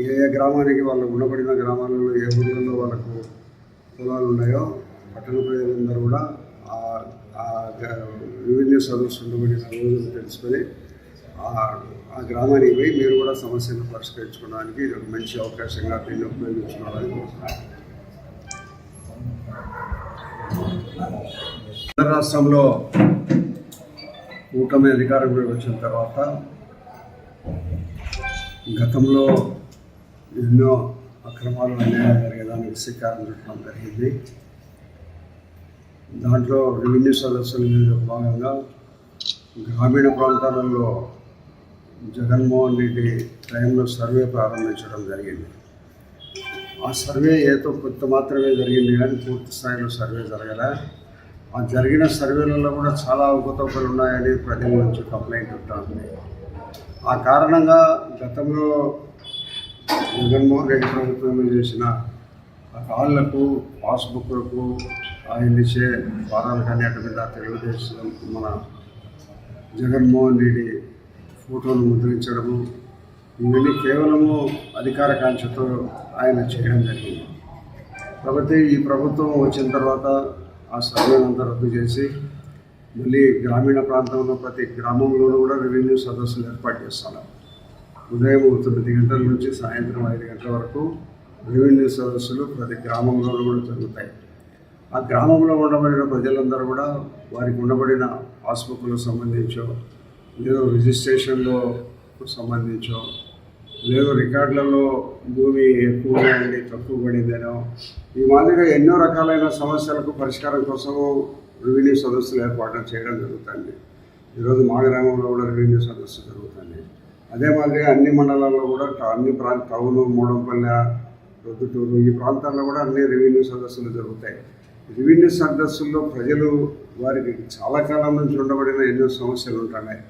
ఏ ఏ గ్రామానికి వాళ్ళు ఉండబడిన గ్రామాలలో ఏ ఊళ్ళలో వాళ్ళకు పొలాలు ఉన్నాయో పట్టణ ప్రజలందరూ కూడా ఆ- గ- రెవెన్యూ సర్వీస్ ఉండబడిన రోజులు తెలుసుకొని ఆ- గ్రామానికి పోయి మీరు కూడా సమస్యను పరిష్కరించుకోవడానికి ఇది ఒక మంచి అవకాశంగా దీన్ని ఉపయోగించుకోవడానికి ఆంధ్ర రాష్ట్రంలో కూటమి అధికారంలోకి వచ్చిన తర్వాత గతంలో ఎన్నో అక్రమాలు అన్యాయాలు జరిగేదాన్ని శ్రీకారం చుట్టడం జరిగింది. దాంట్లో రెవెన్యూ సదస్సుల మీద భాగంగా గ్రామీణ ప్రాంతాలలో జగన్మోహన్ రెడ్డి టైంలో సర్వే ప్రారంభించడం జరిగింది. ఆ సర్వే ఏదో కొంత మాత్రమే జరిగింది కానీ పూర్తి స్థాయిలో సర్వే జరగలే. ఆ జరిగిన సర్వేలలో కూడా చాలా అవకతవకలు ఉన్నాయని ప్రజల నుంచి కంప్లైంట్ ఉంటుంది ఆ కారణంగా గతంలో జగన్మోహన్ రెడ్డి ప్రభుత్వం చేసిన ఆ కాళ్ళకు పాస్బుక్లకు ఆయన ఇచ్చే ఫారాలు కానీ అటు మీద తెలుగుదేశం మన జగన్మోహన్ రెడ్డి ఫోటోను ముద్రించడము ఇవన్నీ కేవలము అధికార కాంక్షతో ఆయన చేయడం జరిగింది. కాబట్టి ఈ ప్రభుత్వం వచ్చిన తర్వాత ఆ సర్వేనంతా రద్దు చేసి మళ్ళీ గ్రామీణ ప్రాంతంలో ప్రతి గ్రామంలోనూ కూడా రెవెన్యూ సదస్సులు ఏర్పాటు చేస్తున్నారు. ఉదయం తొమ్మిది గంటల నుంచి సాయంత్రం ఐదు గంటల వరకు రెవెన్యూ సదస్సులు ప్రతి గ్రామంలో కూడా జరుగుతాయి. ఆ గ్రామంలో ఉండబడిన ప్రజలందరూ కూడా వారికి ఉండబడిన పాస్బుక్లకు సంబంధించో లేదో రిజిస్ట్రేషన్లో సంబంధించో లేదో రికార్డులలో భూమి ఎక్కువగా ఉండి తక్కువ పడిందనో ఈ మాదిరిగా ఎన్నో రకాలైన సమస్యలకు పరిష్కారం కోసము రెవెన్యూ సదస్సులు ఏర్పాటు చేయడం జరుగుతుంది. ఈరోజు మా గ్రామంలో కూడా రెవెన్యూ సదస్సు జరుగుతుంది. అదే మాదిరిగా అన్ని మండలాల్లో కూడా అన్ని ప్రాంత టౌను మూడంపల్లె రొద్దుటూరు ఈ ప్రాంతాల్లో కూడా అన్ని రెవెన్యూ సదస్సులు జరుగుతాయి. రెవెన్యూ సదస్సుల్లో ప్రజలు వారికి చాలా కాలం నుంచి ఉండబడిన ఎన్నో సమస్యలు ఉంటున్నాయి.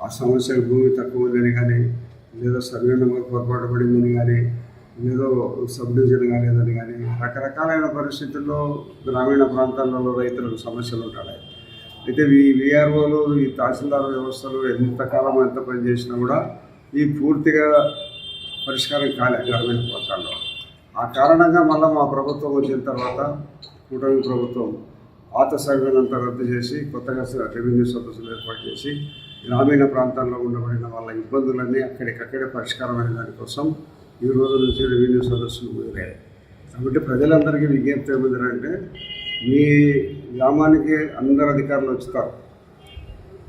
ఆ సమస్యలు భూమి తక్కువ ఉందని కానీ లేదా సర్వే నెంబర్ పొరపాటు పడిందని కానీ లేదో సబ్ డివిజన్ కాలేదని కానీ రకరకాలైన పరిస్థితుల్లో గ్రామీణ ప్రాంతాలలో రైతులకు సమస్యలు ఉంటాయి అయితే ఈ విఆర్ఓలు ఈ తహసీల్దార్ వ్యవస్థలు ఎంతకాలం ఎంత పని చేసినా కూడా ఈ పూర్తిగా పరిష్కారం కాలే గ్రామీణ ప్రాంతాల్లో ఆ కారణంగా మళ్ళీ మా ప్రభుత్వం వచ్చిన తర్వాత కూటమి ప్రభుత్వం పాత సర్వేనంతా రద్దు చేసి కొత్తగా రెవెన్యూ సదస్సులు ఏర్పాటు చేసి గ్రామీణ ప్రాంతాల్లో ఉండబడిన వాళ్ళ ఇబ్బందులన్నీ అక్కడికక్కడే పరిష్కారం దానికోసం ఈ రోజు నుంచి రెవెన్యూ సదస్సులు మొదలయ్యాయి. కాబట్టి ప్రజలందరికీ విజ్ఞప్తి ఏమిటంటే మీ గ్రామానికి అందరు అధికారులు వచ్చుతారు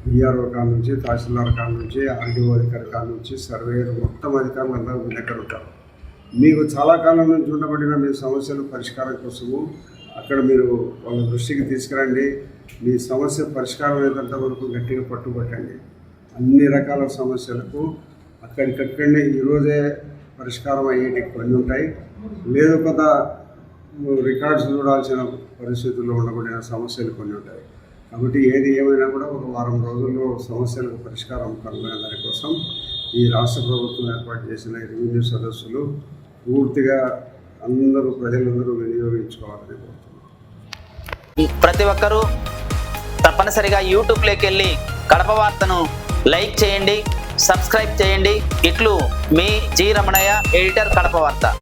విఆర్ఓ కాడ నుంచి తహసీల్దార్ కాడ నుంచి ఆర్డీఓ అధికారి కాడ నుంచి సర్వేయర్ మొత్తం అధికారులు అందరూ మీ దగ్గర ఉంటారు. మీకు చాలా కాలం నుంచి ఉండబడిన మీ సమస్యల పరిష్కారం కోసము అక్కడ మీరు వాళ్ళ దృష్టికి తీసుకురండి. మీ సమస్య పరిష్కారం అయ్యేంత వరకు గట్టిగా పట్టుబట్టండి. అన్ని రకాల సమస్యలకు అక్కడికక్కడనే ఈరోజే పరిష్కారం అయ్యేటి కొన్ని ఉంటాయి. లేదు కొంత రికార్డ్స్ చూడాల్సిన పరిస్థితుల్లో ఉండబడిన సమస్యలు కొన్ని ఉంటాయి. కాబట్టి ఏది ఏమైనా కూడా ఒక వారం రోజుల్లో సమస్యలకు పరిష్కారం కనుగొనే దానికోసం ఈ రాష్ట్ర ప్రభుత్వం ఏర్పాటు చేసిన రెవెన్యూ సదస్సులు పూర్తిగా అందరూ ప్రజలందరూ వినియోగించుకోవాలని కోరుతున్నాను ప్రతి ఒక్కరూ తప్పనిసరిగా యూట్యూబ్లోకి వెళ్ళి కడప వార్తను లైక్ చేయండి సబ్స్క్రైబ్ చేయండి. ఇట్లు మీ జి రమణయ్య ఎడిటర్ కడప వార్త.